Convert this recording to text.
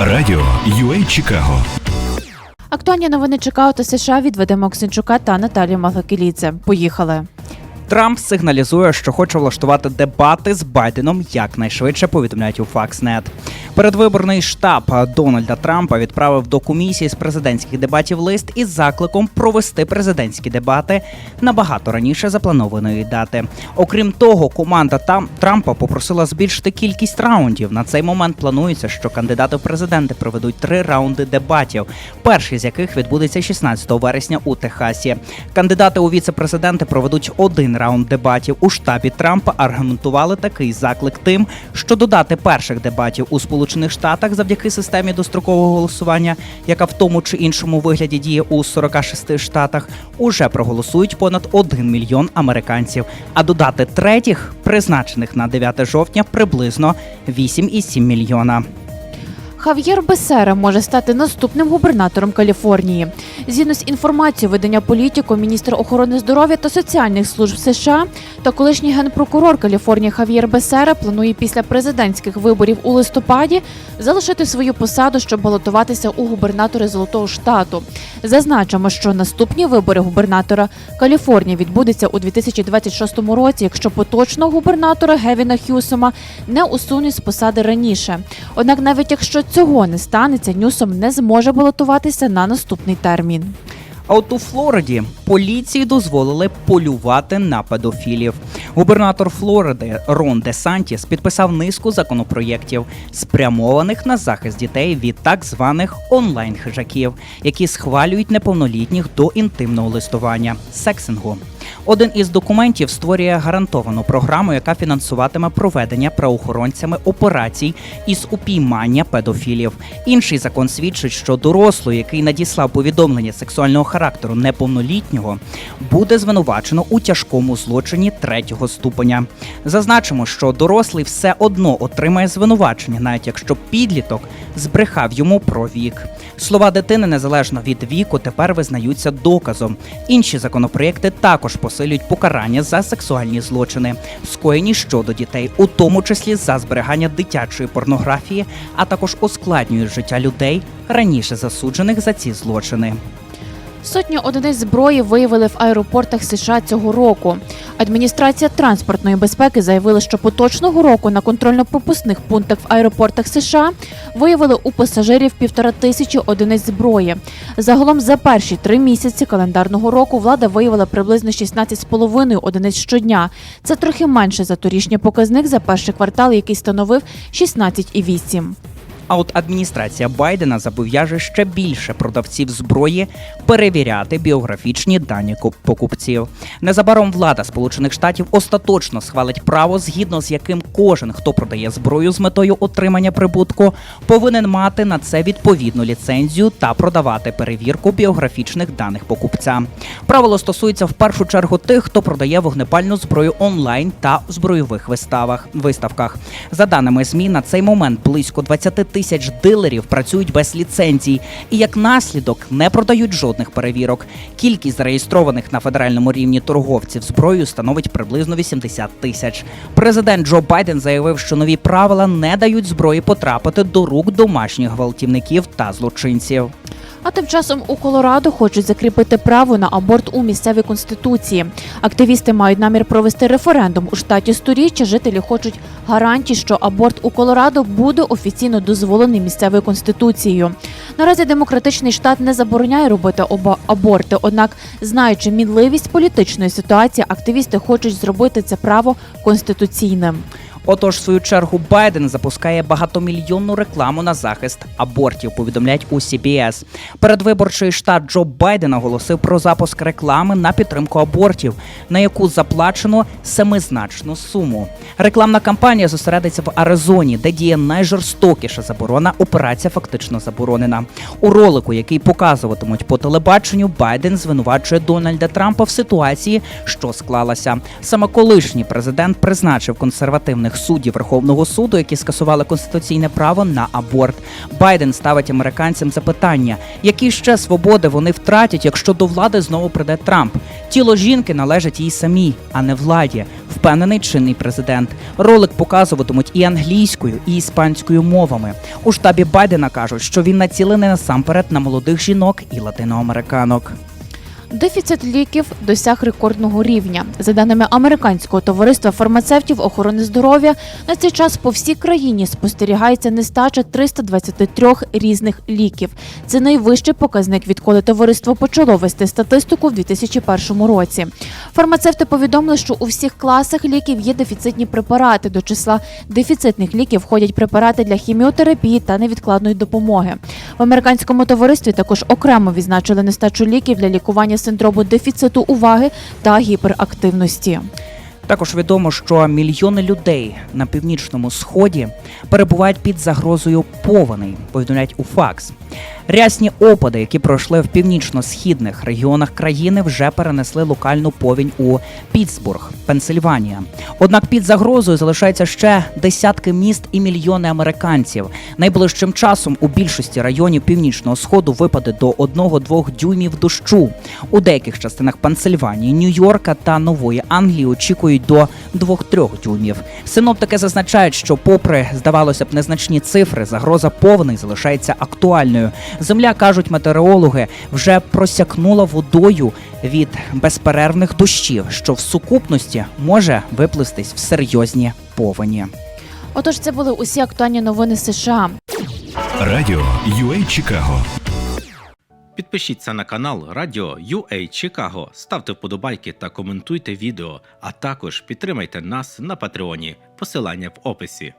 Радіо UA Чикаго. Актуальні новини Чикаго та США від Вадима Оксенчука та Наталії Малакелідзе. Поїхали. Трамп сигналізує, що хоче влаштувати дебати з Байденом якнайшвидше. Повідомляють у Foxnet. Передвиборний штаб Дональда Трампа відправив до комісії з президентських дебатів лист із закликом провести президентські дебати набагато раніше запланованої дати. Окрім того, команда там Трампа попросила збільшити кількість раундів. На цей момент планується, що кандидати в президенти проведуть три раунди дебатів, перший з яких відбудеться 16 вересня у Техасі. Кандидати у віце-президенти проведуть один раунд дебатів. У штабі Трампа аргументували такий заклик тим, що додати перших дебатів у Сполучених Штатах завдяки системі дострокового голосування, яка в тому чи іншому вигляді діє у 46 штатах, уже проголосують понад 1 мільйон американців. А додати третіх, призначених на 9 жовтня, приблизно 8,7 мільйона. Хав'єр Бесера може стати наступним губернатором Каліфорнії. Згідно з інформацією видання Політіко, міністр охорони здоров'я та соціальних служб США та колишній генпрокурор Каліфорнії Хав'єр Бесера планує після президентських виборів у листопаді залишити свою посаду, щоб балотуватися у губернатори Золотого Штату. Зазначимо, що наступні вибори губернатора Каліфорнії відбудуться у 2026 році, якщо поточного губернатора Гевіна Х'юсома не усунуть з посади раніше. Однак, навіть якщо цього не станеться, Ньюсом не зможе балотуватися на наступний термін. А от у Флориді поліції дозволили полювати на педофілів. Губернатор Флориди Рон Де Сантіс підписав низку законопроєктів, спрямованих на захист дітей від так званих онлайн-хижаків, які схвалюють неповнолітніх до інтимного листування сексингу. Один із документів створює гарантовану програму, яка фінансуватиме проведення правоохоронцями операцій із упіймання педофілів. Інший закон свідчить, що дорослий, який надіслав повідомлення сексуального характеру неповнолітнього, буде звинувачено у тяжкому злочині третього ступеня. Зазначимо, що дорослий все одно отримає звинувачення, навіть якщо підліток збрехав йому про вік. Слова дитини незалежно від віку тепер визнаються доказом. Інші законопроекти також посилюють покарання за сексуальні злочини, скоєні щодо дітей, у тому числі за зберігання дитячої порнографії, а також ускладнюють життя людей, раніше засуджених за ці злочини. Сотні одиниць зброї виявили в аеропортах США цього року. Адміністрація транспортної безпеки заявила, що поточного року на контрольно-пропускних пунктах в аеропортах США виявили у пасажирів півтора тисячі одиниць зброї. Загалом за перші три місяці календарного року влада виявила приблизно 16,5 одиниць щодня. Це трохи менше за торішній показник за перший квартал, який становив 16,8. А от адміністрація Байдена зобов'яже ще більше продавців зброї перевіряти біографічні дані покупців. Незабаром влада Сполучених Штатів остаточно схвалить право, згідно з яким кожен, хто продає зброю з метою отримання прибутку, повинен мати на це відповідну ліцензію та продавати перевірку біографічних даних покупця. Правило стосується в першу чергу тих, хто продає вогнепальну зброю онлайн та збройових виставах виставках. За даними ЗМІ, на цей момент близько 20 тисяч дилерів працюють без ліцензій і як наслідок не продають жодних перевірок. Кількість зареєстрованих на федеральному рівні торговців зброєю становить приблизно 80 тисяч. Президент Джо Байден заявив, що нові правила не дають зброї потрапити до рук домашніх гвалтівників та злочинців. А тим часом у Колорадо хочуть закріпити право на аборт у місцевій конституції. Активісти мають намір провести референдум у штаті сторіччя. Жителі хочуть гарантій, що аборт у Колорадо буде офіційно дозволений місцевою конституцією. Наразі демократичний штат не забороняє робити оба аборти. Однак, знаючи мінливість політичної ситуації, активісти хочуть зробити це право конституційним. Отож, в свою чергу, Байден запускає багатомільйонну рекламу на захист абортів. Повідомляють у CBS. Передвиборчий штат Джо Байден оголосив про запуск реклами на підтримку абортів, на яку заплачено семизначну суму. Рекламна кампанія зосередиться в Аризоні, де діє найжорстокіша заборона. Операція фактично заборонена. У ролику, який показуватимуть по телебаченню, Байден звинувачує Дональда Трампа в ситуації, що склалася. Саме колишній президент призначив консервативних суддів Верховного суду, які скасували конституційне право на аборт. Байден ставить американцям запитання, які ще свободи вони втратять, якщо до влади знову прийде Трамп. Тіло жінки належить їй самій, а не владі. Впевнений чинний президент. Ролик показуватимуть і англійською, і іспанською мовами. У штабі Байдена кажуть, що він націлений насамперед на молодих жінок і латиноамериканок. Дефіцит ліків досяг рекордного рівня. За даними американського товариства фармацевтів охорони здоров'я, на цей час по всій країні спостерігається нестача 323 різних ліків. Це найвищий показник, відколи товариство почало вести статистику в 2001 році. Фармацевти повідомили, що у всіх класах ліків є дефіцитні препарати. До числа дефіцитних ліків входять препарати для хіміотерапії та невідкладної допомоги. В американському товаристві також окремо відзначили нестачу ліків для лікування синдрому дефіциту уваги та гіперактивності. Також відомо, що мільйони людей на північному сході перебувають під загрозою повеней, повідомляють у ФАКС. Рясні опади, які пройшли в північно-східних регіонах країни, вже перенесли локальну повінь у Пітсбург, Пенсильванія. Однак під загрозою залишаються ще десятки міст і мільйони американців. Найближчим часом у більшості районів північного сходу випаде до 1-2 дюймів дощу. У деяких частинах Пенсильванії, Нью-Йорка та Нової Англії очікують до 2-3 дюймів. Синоптики зазначають, що, попри здавалося б незначні цифри, загроза повний залишається актуальною. Земля кажуть метеорологи, вже просякнула водою від безперервних дощів, що в сукупності може виплестись в серйозні повені. Отож, це були усі актуальні новини США. Радіо UA Чикаго. Підпишіться на канал Радіо UA Чикаго, ставте вподобайки та коментуйте відео, а також підтримайте нас на Патреоні. Посилання в описі.